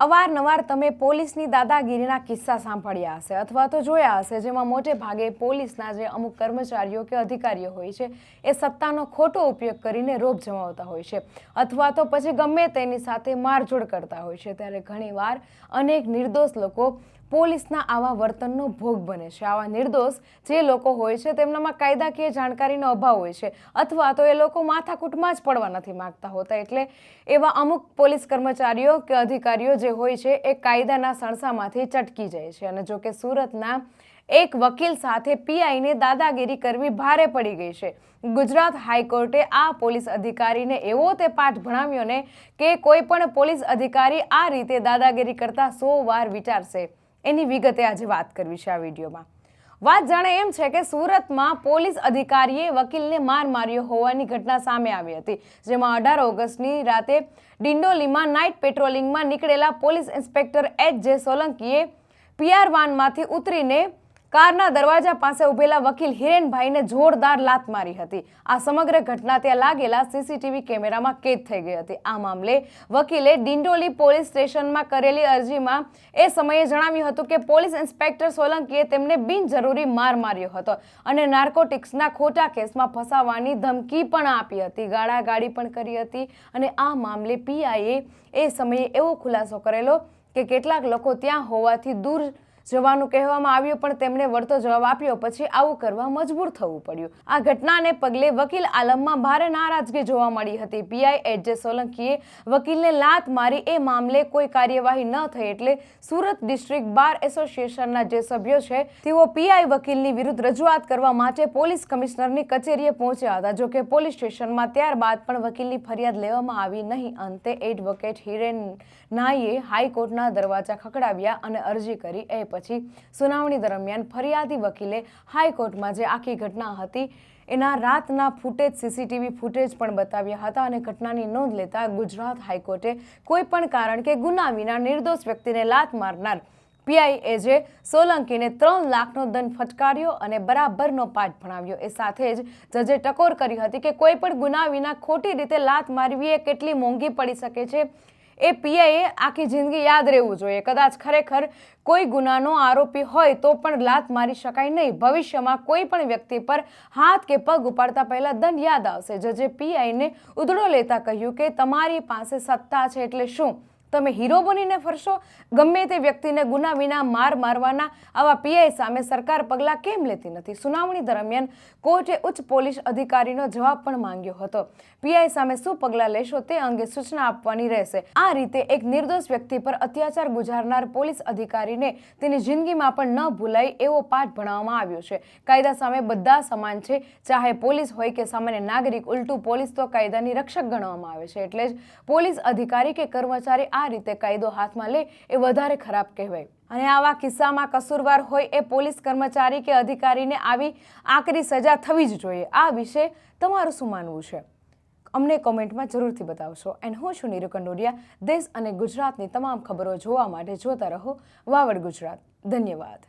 અવારનવાર તમે પોલીસની દાદાગીરીના કિસ્સા સાંભળ્યા હશે અથવા તો જોયા હશે, જેમાં મોટે ભાગે પોલીસના જે અમુક કર્મચારીઓ કે અધિકારીઓ હોય છે, એ સત્તાનો ખોટો ઉપયોગ કરીને રોપ જમાવતા હોય છે અથવા તો પછી ગમે તેની સાથે મારઝોડ કરતા હોય છે. ત્યારે ઘણીવાર અનેક નિર્દોષ લોકો પોલીસના આવા વર્તનનો ભોગ બને છે. આવા નિર્દોષ જે લોકો હોય છે, તેમનામાં કાયદાકીય જાણકારીનો અભાવ હોય છે, અથવા તો એ લોકો માથાકૂટમાં જ પડવા નથી માંગતા હોતા. એટલે એવા અમુક પોલીસ કર્મચારીઓ કે અધિકારીઓ જે હોય છે, એ કાયદાના સણસામાંથી ચટકી જાય છે. અને જો કે સુરતના એક વકીલ સાથે પીઆઈને દાદાગીરી કરવી ભારે પડી ગઈ છે. ગુજરાત હાઈકોર્ટે આ પોલીસ અધિકારીને એવો તે પાઠ ભણાવ્યો ને કે કોઈ પણ પોલીસ અધિકારી આ રીતે દાદાગીરી કરતા સો વાર વિચારશે. એની વિગતે આજે વાત કરવી છે આ વિડીયોમાં. વાત જાણે એમ છે કે સુરતમાં પોલીસ અધિકારીએ વકીલને માર માર્યો હોવાની ઘટના સામે આવી હતી, જેમાં અઢાર ઓગસ્ટની રાતે ડિંડોલીમાં નાઇટ પેટ્રોલિંગમાં નીકળેલા પોલીસ ઇન્સ્પેક્ટર એચ જે સોલંકીએ પીઆર વાનમાંથી ઉતરીને કારના દરવાજા પાસે ઉભેલા વકીલ હિરેનભાઈને જોરદાર લાત મારી હતી. આ સમગ્ર ઘટના ત્યાં લાગેલા સીસીટીવી કેમેરામાં કેદ થઈ ગઈ હતી. આ મામલે વકીલે ડિંડોલી પોલીસ સ્ટેશનમાં કરેલી અરજીમાં એ સમયે જણાવ્યું હતું કે પોલીસ ઇન્સ્પેક્ટર સોલંકીએ તેમને બિનજરૂરી માર માર્યો હતો અને નાર્કોટિક્સના ખોટા કેસમાં ફસાવવાની ધમકી પણ આપી હતી, ગાળાગાળી પણ કરી હતી અને આ મામલે પીઆઈએ એ સમયે એવો ખુલાસો કરેલો કે કેટલાક લોકો ત્યાં હોવાથી દૂર જવાનું કહેવામાં આવ્યું, પણ તેમણે વળતો જવાબ આપ્યો. પછી આવું કરવા મજબૂર થવું પડ્યું. આ ઘટનાને પગલે વકીલ આલમમાં ભારે નારાજગી જોવા મળી હતી. પીઆઈ એચ જે સોલંકીએ વકીલને લાત મારી, એ મામલે કોઈ કાર્યવાહી ન થઈ એટલે સુરત ડિસ્ટ્રિક્ટ બાર એસોસિએશનના જે સભ્યો છે, તેઓ પીઆઈ વકીલની વિરુદ્ધ રજૂઆત કરવા માટે પોલીસ કમિશનરની કચેરીએ પહોંચ્યા હતા. જોકે પોલીસ સ્ટેશનમાં ત્યારબાદ પણ વકીલની ફરિયાદ લેવામાં આવી નહીં. અંતે એડવોકેટ હિરેન નાઈએ હાઈકોર્ટના દરવાજા ખખડાવ્યા અને અરજી કરી, એ પછી સુનાવણી દરમિયાન ફરિયાદી વકીલે હાઈકોર્ટમાં જે આખી ઘટના હતી, એના રાતના ફૂટેજ, સીસીટીવી ફૂટેજ પણ બતાવ્યા હતા અને ઘટનાની નોંધ લેતા ગુજરાત હાઈકોર્ટે કોઈ પણ કારણ કે ગુના વિના નિર્દોષ વ્યક્તિને લાત મારનાર પીઆઈ એજે સોલંકીને ત્રણ લાખનો દંડ ફટકાર્યો અને બરાબરનો પાઠ ભણાવ્યો. એ સાથે જ જજે ટકોર કરી હતી કે કોઈ પણ ગુના વિના ખોટી રીતે લાત મારવી એ કેટલી મોંઘી પડી શકે છે એ પીઆઈએ આખી જિંદગી યાદ રહેવું જોઈએ. કદાચ ખરેખર કોઈ ગુનાનો આરોપી હોય તો પણ લાત મારી શકાય નહીં. ભવિષ્યમાં કોઈ પણ વ્યક્તિ પર હાથ કે પગ ઉપાડતા પહેલા દંડ યાદ આવશે. જજે પીઆઈને ઉધડો લેતા કહ્યું કે તમારી પાસે સત્તા છે એટલે શું? તમે હીરો બનીને ફરશો, ગમે તે વ્યક્તિને ગુના વિના માર મારવાના આવા પીઆઈ સામે સરકાર પગલાં કેમ લેતી નથી? સુનાવણી દરમિયાન કોર્ટે ઉચ્ચ પોલીસ અધિકારીનો જવાબ પણ માંગ્યો હતો. પીઆઈ સામે શું પગલાં લેશો તે અંગે સૂચના આપવાની રહેશે. આ રીતે એક નિર્દોષ વ્યક્તિ પર અત્યાચાર ગુજારનાર પોલીસ અધિકારીને તેની જિંદગીમાં પણ ન ભૂલાય એવો પાઠ ભણાવવામાં આવ્યો છે. કાયદા સામે બધા સમાન છે. ચાહે પોલીસ હોય કે સામાન્ય નાગરિક, ઉલટું પોલીસ તો કાયદાની રક્ષક ગણવામાં આવે છે. એટલે જ પોલીસ અધિકારી કે કર્મચારી આ રીતે કાયદો હાથમાં લે એ વધારે ખરાબ કહેવાય. અને આવા કિસ્સામાં કસૂરવાર હોય એ પોલીસ કર્મચારી કે અધિકારીને આવી આકરી સજા થવી જ જોઈએ. આ વિશે તમારું શું માનવું છે? અમને કોમેન્ટમાં જરૂરથી બતાવશો. એન્ડ હું છું નીરુ કંડોરિયા. દેશ અને ગુજરાતની તમામ ખબરો જોવા માટે જોતા રહો. વાવડ ગુજરાત. ધન્યવાદ.